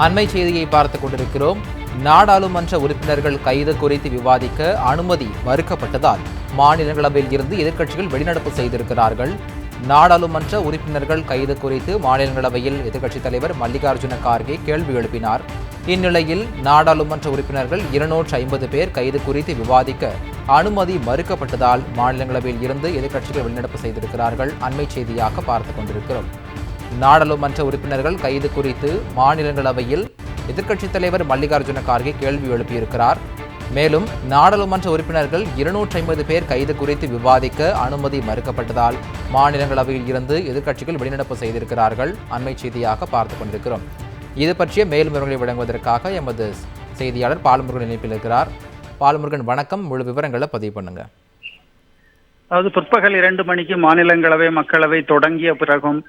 அண்மை செய்தியை பார்த்து கொண்டிருக்கிறோம். நாடாளுமன்ற உறுப்பினர்கள் கைது குறித்து விவாதிக்க அனுமதி மறுக்கப்பட்டதால் மாநிலங்களவையில் இருந்து எதிர்க்கட்சிகள் வெளிநடப்பு செய்திருக்கிறார்கள். நாடாளுமன்ற உறுப்பினர்கள் கைது குறித்து மாநிலங்களவையில் எதிர்க்கட்சித் தலைவர் மல்லிகார்ஜுன கார்கே கேள்வி எழுப்பினார். இந்நிலையில் நாடாளுமன்ற உறுப்பினர்கள் இருநூற்று ஐம்பது பேர் கைது குறித்து விவாதிக்க அனுமதி மறுக்கப்பட்டதால் மாநிலங்களவையில் இருந்து எதிர்க்கட்சிகள் வெளிநடப்பு செய்திருக்கிறார்கள். அண்மை செய்தியாக பார்த்துக் கொண்டிருக்கிறோம். நாடாளுமன்ற உறுப்பினர்கள் கைது குறித்து மாநிலங்களவையில் எதிர்க்கட்சித் தலைவர் மல்லிகார்ஜுன கார்கே கேள்வி எழுப்பியிருக்கிறார். மேலும் நாடாளுமன்ற உறுப்பினர்கள் இருநூற்றி ஐம்பது பேர் கைது குறித்து விவாதிக்க அனுமதி மறுக்கப்பட்டதால் மாநிலங்களவையில் இருந்து எதிர்க்கட்சிகள் வெளிநடப்பு செய்திருக்கிறார்கள். அண்மை செய்தியாக பார்த்துக் கொண்டிருக்கிறோம். இது பற்றிய மேலும் விவரங்களை வழங்குவதற்காக எமது செய்தியாளர் பாலமுருகன் இணைப்பில் இருக்கிறார். பாலமுருகன் வணக்கம். முழு விவரங்களை பதிவு பண்ணுங்க. அதாவது பிற்பகல் இரண்டு மணிக்கு மாநிலங்களவை மக்களவை தொடங்கிய பிறகும்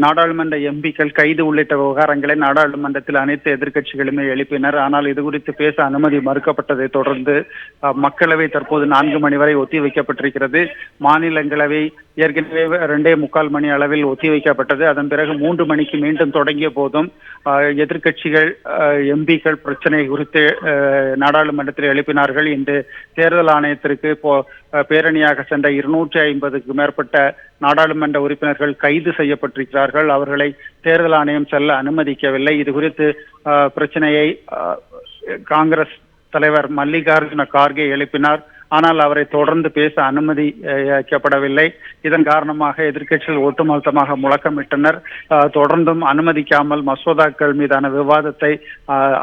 நாடாளுமன்ற எம்பிக்கள் கைது உள்ளிட்ட விவகாரங்களை நாடாளுமன்றத்தில் அனைத்து எதிர்க்கட்சிகளுமே எழுப்பினர். ஆனால் இது குறித்து பேச அனுமதி மறுக்கப்பட்டதை தொடர்ந்து அஹ், மக்களவை தற்போது நான்கு மணி வரை ஒத்திவைக்கப்பட்டிருக்கிறது மாநிலங்களவை ஏற்கனவே ரெண்டே முக்கால் மணி அளவில் ஒத்திவைக்கப்பட்டது அதன் பிறகு மூன்று மணிக்கு மீண்டும் தொடங்கிய போதும் அஹ், எதிர்க்கட்சிகள் எம்பிக்கள் பிரச்சனை குறித்து அஹ், நாடாளுமன்றத்தில் எழுப்பினார்கள். இன்று தேர்தல் ஆணையத்திற்கு போ பேரணியாக சென்ற இருநூற்றி ஐம்பதுக்கு மேற்பட்ட நாடாளுமன்ற உறுப்பினர்கள் கைது செய்யப்பட்டிருக்கிறார்கள். அவர்களை தேர்தல் ஆணையம் செல்ல அனுமதிக்கவில்லை. இது குறித்து அஹ், பிரச்சனையை காங்கிரஸ் தலைவர் மல்லிகார்ஜுன கார்கே எழுப்பினார். ஆனால் அவரை தொடர்ந்து பேச அனுமதிக்கப்படவில்லை இதன் காரணமாக எதிர்க்கட்சிகள் ஒட்டுமொத்தமாக முழக்கமிட்டனர். அஹ், தொடர்ந்தும் அனுமதிக்காமல் மசோதாக்கள் மீதான விவாதத்தை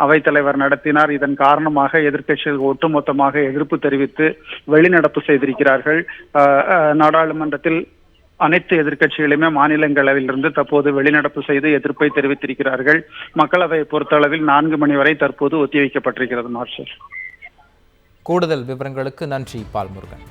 அவைத்தலைவர் நடத்தினார். இதன் காரணமாக எதிர்க்கட்சிகள் ஒட்டுமொத்தமாக எதிர்ப்பு தெரிவித்து வெளிநடப்பு செய்திருக்கிறார்கள். நாடாளுமன்றத்தில் அனைத்து எதிர்க்கட்சிகளுமே மாநிலங்களவிலிருந்து தற்போது வெளிநடப்பு செய்து எதிர்ப்பை தெரிவித்திருக்கிறார்கள். மக்களவை பொறுத்தளவில் நான்கு மணி வரை தற்போது ஒத்திவைக்கப்பட்டிருக்கிறது மார்ஷல். கூடுதல் விவரங்களுக்கு நன்றி பால்முருகன்.